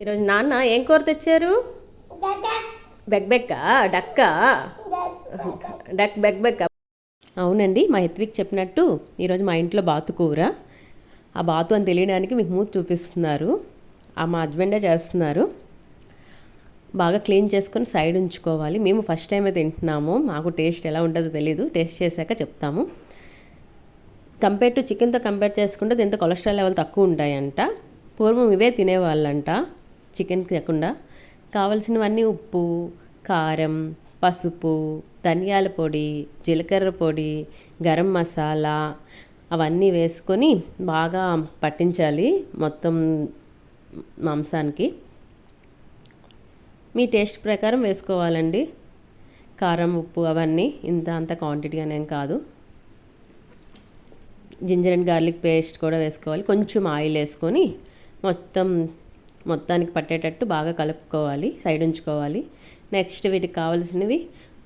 ఈరోజు నాన్న ఏం కూర తెచ్చారు? బెగ్ బెక్క డక్క? డక్ బెగ్ బెక్క అవునండి మా ఎత్విక్ చెప్పినట్టు ఈరోజు మా ఇంట్లో బాతు కూర. ఆ బాతు అని తెలియడానికి మీకు మూతి చూపిస్తున్నారు. ఆ మా హస్బెండే చేస్తున్నారు. బాగా క్లీన్ చేసుకొని సైడ్ ఉంచుకోవాలి. మేము ఫస్ట్ టైమే తింటున్నాము. మాకు టేస్ట్ ఎలా ఉంటుందో తెలియదు టేస్ట్ చేశాక చెప్తాము. కంపేర్ టు చికెన్తో కంపేర్ చేసుకుంటే దీంతో కొలెస్ట్రాల్ లెవెల్ తక్కువ ఉంటాయంట. పూర్వం ఇవే తినేవాళ్ళంట. చికెన్ కాకుండా కావలసినవన్నీ ఉప్పు కారం పసుపు ధనియాల పొడి జీలకర్ర పొడి గరం మసాలా అవన్నీ వేసుకొని బాగా పట్టించాలి మొత్తం మాంసానికి. మీ టేస్ట్ ప్రకారం వేసుకోవాలండి. కారం ఉప్పు అవన్నీ ఇంత అంత క్వాంటిటీ అనేం కాదు. జింజర్ అండ్ గార్లిక్ పేస్ట్ కూడా వేసుకోవాలి. కొంచెం ఆయిల్ వేసుకొని మొత్తం మొత్తానికి పట్టేటట్టు బాగా కలుపుకోవాలి సైడ్ ఉంచుకోవాలి. నెక్స్ట్ వీటికి కావాల్సినవి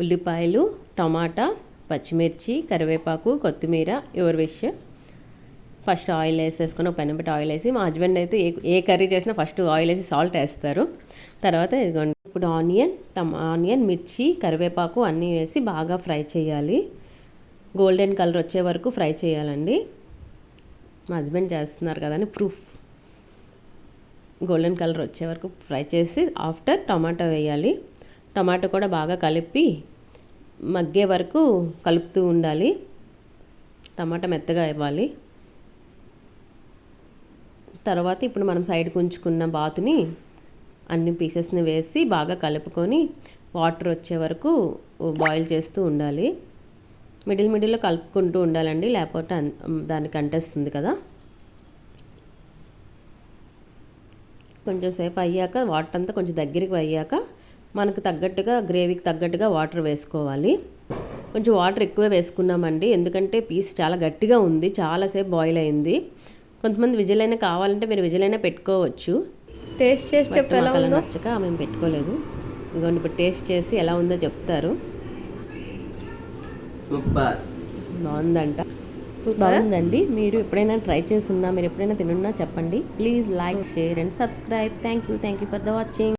ఉల్లిపాయలు టమాటా పచ్చిమిర్చి కరివేపాకు కొత్తిమీర యువర్ విష్ ఫస్ట్ ఆయిల్ వేసేసుకొని ఒక పెనం పెట్టి ఆయిల్ వేసి మా హస్బెండ్ అయితే ఏ ఏ కర్రీ చేసినా ఫస్ట్ ఆయిల్ వేసి సాల్ట్ వేస్తారు. తర్వాత ఇదిగోండి ఇప్పుడు ఆనియన్ టమా ఆనియన్ మిర్చి కరివేపాకు అన్నీ వేసి బాగా ఫ్రై చేయాలి. గోల్డెన్ కలర్ వచ్చే వరకు ఫ్రై చేయాలండి. మా హస్బెండ్ చేస్తున్నారు కదా అని ప్రూఫ్ గోల్డెన్ కలర్ వచ్చే వరకు ఫ్రై చేసి ఆఫ్టర్ టమాటో వేయాలి. టమాటో కూడా బాగా కలిపి మగ్గే వరకు కలుపుతూ ఉండాలి. టమాటా మెత్తగా ఇవ్వాలి. తర్వాత ఇప్పుడు మనం సైడ్కి ఉంచుకున్న బాతుని అన్ని పీసెస్ని వేసి బాగా కలుపుకొని వాటర్ వచ్చే వరకు బాయిల్ చేస్తూ ఉండాలి. మిడిల్ మిడిల్లో కలుపుకుంటూ ఉండాలండి. లేకపోతే దానికి అంటేస్తుంది కదా. కొంచెం సేపు అయ్యాక వాటర్ అంతా కొంచెం దగ్గరికి అయ్యాక మనకు తగ్గట్టుగా గ్రేవీకి తగ్గట్టుగా వాటర్ వేసుకోవాలి. కొంచెం వాటర్ ఎక్కువే వేసుకున్నామండి. ఎందుకంటే పీస్ చాలా గట్టిగా ఉంది. చాలాసేపు బాయిల్ అయింది. కొంతమంది విజిల్ అయినా కావాలంటే మీరు విజిల్ అయినా పెట్టుకోవచ్చు. టేస్ట్ చేసి చెప్పు ఎలా మాకు అలా ఉందో. నచ్చక మేము పెట్టుకోలేదు. ఇదిగోండి ఇప్పుడు టేస్ట్ చేసి ఎలా ఉందో చెప్తారు. సూపర్. బాగుందంట. బాగుందండి. మీరు ఎప్పుడైనా ట్రై చేసి ఉన్నా మీరు ఎప్పుడైనా తినున్నా చెప్పండి. Please like share and subscribe. Thank you thank you for the watching.